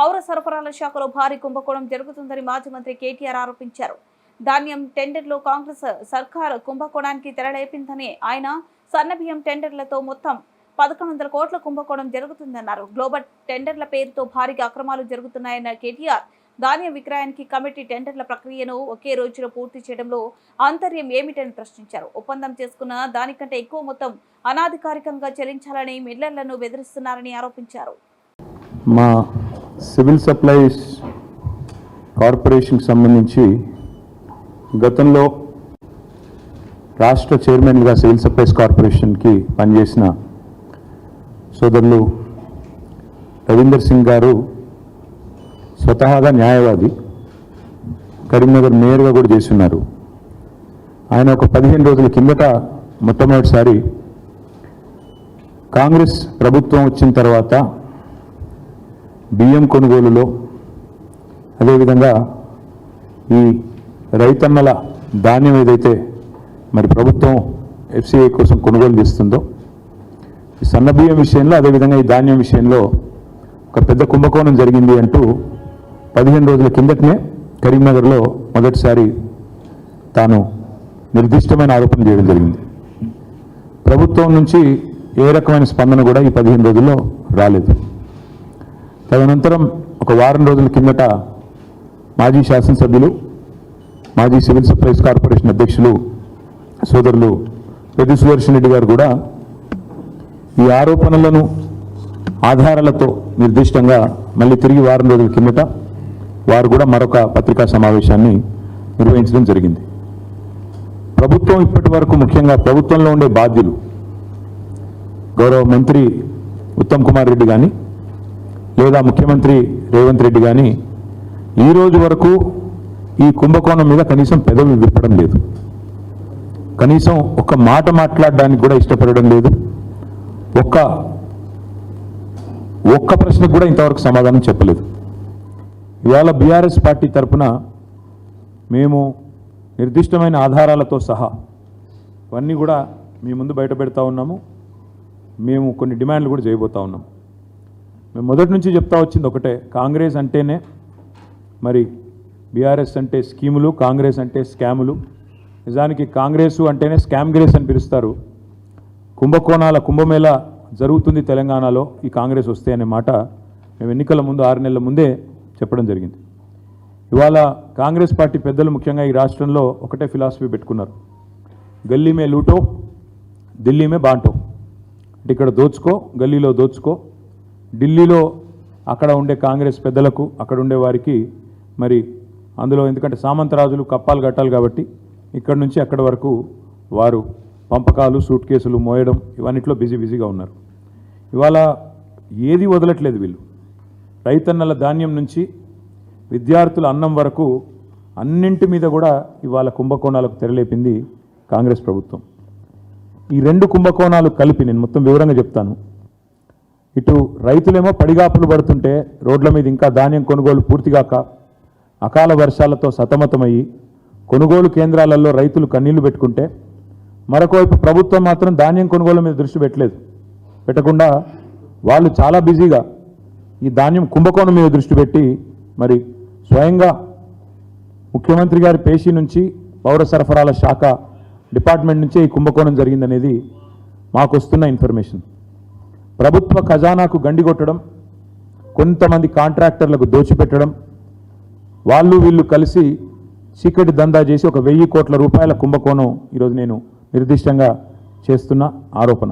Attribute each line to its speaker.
Speaker 1: పౌర సరఫరాల శాఖలో భారీ కుంభకోణం జరుగుతుందని మాజీ మంత్రి కేటీఆర్ ఆరోపించారు. ధాన్యం టెండర్లో కాంగ్రెస్ సర్కార్ కుంభకోణానికి తెరలేపిందని ఆయన సన్నబియ్యం టెండర్లతో మొత్తం పదకొండు వందల కోట్ల కుంభకోణం జరుగుతుందన్నారు. గ్లోబల్ టెండర్ల పేరుతో భారీగా అక్రమాలు జరుగుతున్నాయన్న కేటీఆర్ ధాన్యం విక్రయానికి కమిటీ టెండర్ల ప్రక్రియను ఒకే రోజులో పూర్తి చేయడంలో ఆంతర్యం ఏమిటని ప్రశ్నించారు. ఒప్పందం చేసుకున్న దానికంటే ఎక్కువ మొత్తం అనాధికారికంగా చెల్లించాలని మిల్లర్లను బెదిరిస్తున్నారని ఆరోపించారు.
Speaker 2: మా సివిల్ సప్లైస్ కార్పొరేషన్కి సంబంధించి గతంలో రాష్ట్ర చైర్మన్గా సివిల్ సప్లైస్ కార్పొరేషన్కి పనిచేసిన సోదరులు రవీందర్ సింగ్ గారు స్వతహాగా న్యాయవాది కరీంనగర్ మేయర్గా కూడా చేస్తున్నారు ఆయన ఒక పదిహేను రోజుల కిందట మొట్టమొదటిసారి కాంగ్రెస్ ప్రభుత్వం వచ్చిన తర్వాత బియ్యం కొనుగోలులో. అదేవిధంగా ఈ రైతన్నల ధాన్యం ఏదైతే మరి ప్రభుత్వం ఎఫ్సిఐ కోసం కొనుగోలు చేస్తుందో ఈ సన్న బియ్యం విషయంలో అదేవిధంగా ఈ ధాన్యం విషయంలో ఒక పెద్ద కుంభకోణం జరిగింది అంటూ పదిహేను రోజుల కిందటనే కరీంనగర్లో మొదటిసారి తాను నిర్దిష్టమైన ఆరోపణ చేయడం జరిగింది. ప్రభుత్వం నుంచి ఏ రకమైన స్పందన కూడా ఈ పదిహేను రోజుల్లో రాలేదు. తదనంతరం ఒక వారం రోజుల కిందట మాజీ శాసనసభ్యులు మాజీ సివిల్ సప్లైస్ కార్పొరేషన్ అధ్యక్షులు సోదరులు రెడ్డి సుదర్శన్ రెడ్డి గారు కూడా ఈ ఆరోపణలను ఆధారాలతో నిర్దిష్టంగా మళ్ళీ తిరిగి వారం రోజుల కిందట వారు కూడా మరొక పత్రికా సమావేశాన్ని నిర్వహించడం జరిగింది. ప్రభుత్వం ఇప్పటి వరకు ముఖ్యంగా ప్రభుత్వంలో ఉండే బాధ్యులు గౌరవ మంత్రి ఉత్తమ్ కుమార్ రెడ్డి కానీ లేదా ముఖ్యమంత్రి రేవంత్ రెడ్డి కానీ ఈ రోజు వరకు ఈ కుంభకోణం మీద కనీసం పెదవి విప్పడం లేదు. కనీసం ఒక్క మాట మాట్లాడడానికి కూడా ఇష్టపడడం లేదు. ఒక్క ఒక్క ప్రశ్నకు కూడా ఇంతవరకు సమాధానం చెప్పలేదు. ఇవాళ బీఆర్ఎస్ పార్టీ తరఫున మేము నిర్దిష్టమైన ఆధారాలతో సహా ఇవన్నీ కూడా మీ ముందు బయట పెడతా ఉన్నాము. మేము కొన్ని డిమాండ్లు కూడా చేయబోతా ఉన్నాం మేము మొదటి నుంచి చెప్తా వచ్చింది ఒకటే కాంగ్రెస్ అంటేనే మరి బీఆర్ఎస్ అంటే స్కీములు కాంగ్రెస్ అంటే స్కాములు. నిజానికి కాంగ్రెస్ అంటేనే స్కామ్ గ్రేస్ అని పిలుస్తారు. కుంభకోణాల కుంభమేళ జరుగుతుంది తెలంగాణలో ఈ కాంగ్రెస్ వస్తే అనే మాట మేము ఎన్నికల ముందు ఆరు నెలల ముందే చెప్పడం జరిగింది. ఇవాళ కాంగ్రెస్ పార్టీ పెద్దలు ముఖ్యంగా ఈ రాష్ట్రంలో ఒకటే ఫిలాసఫీ పెట్టుకున్నారు. గల్లీ మే లూటో ఢిల్లీ మే బాంటో. అంటే ఇక్కడ దోచుకో గల్లీలో దోచుకో ఢిల్లీలో అక్కడ ఉండే కాంగ్రెస్ పెద్దలకు అక్కడ ఉండే వారికి మరి అందులో ఎందుకంటే సామంతరాజులు కప్పాలు కట్టాలి కాబట్టి ఇక్కడ నుంచి అక్కడ వరకు వారు పంపకాలు సూట్ కేసులు మోయడం ఇవన్నిట్లో బిజీ బిజీగా ఉన్నారు. ఇవాళ ఏది వదలట్లేదు వీళ్ళు. రైతన్నల ధాన్యం నుంచి విద్యార్థుల అన్నం వరకు అన్నింటి మీద కూడా ఇవాళ కుంభకోణాలకు తెరలేపింది కాంగ్రెస్ ప్రభుత్వం. ఈ రెండు కుంభకోణాలు కలిపి నేను మొత్తం వివరంగా చెప్తాను. ఇటు రైతులేమో పడిగాపులు పడుతుంటే రోడ్ల మీద ఇంకా ధాన్యం కొనుగోలు పూర్తిగాక అకాల వర్షాలతో సతమతమయ్యి కొనుగోలు కేంద్రాలలో రైతులు కన్నీళ్ళు పెట్టుకుంటే మరొకవైపు ప్రభుత్వం మాత్రం ధాన్యం కొనుగోలు మీద దృష్టి పెట్టలేదు. పెట్టకుండా వాళ్ళు చాలా బిజీగా ఈ ధాన్యం కుంభకోణం మీద దృష్టి పెట్టి మరి స్వయంగా ముఖ్యమంత్రి గారి పేషీ నుంచి పౌర సరఫరాల శాఖ డిపార్ట్మెంట్ నుంచే ఈ కుంభకోణం జరిగిందనేది మాకు వస్తున్న ఇన్ఫర్మేషన్. ప్రభుత్వ ఖజానాకు గండి కొట్టడం కొంతమంది కాంట్రాక్టర్లకు దోచిపెట్టడం వాళ్ళు వీళ్ళు కలిసి చీకటి దందా చేసి ఒక వెయ్యి కోట్ల రూపాయల కుంభకోణం ఈరోజు నేను నిర్దిష్టంగా చేస్తున్న ఆరోపణ.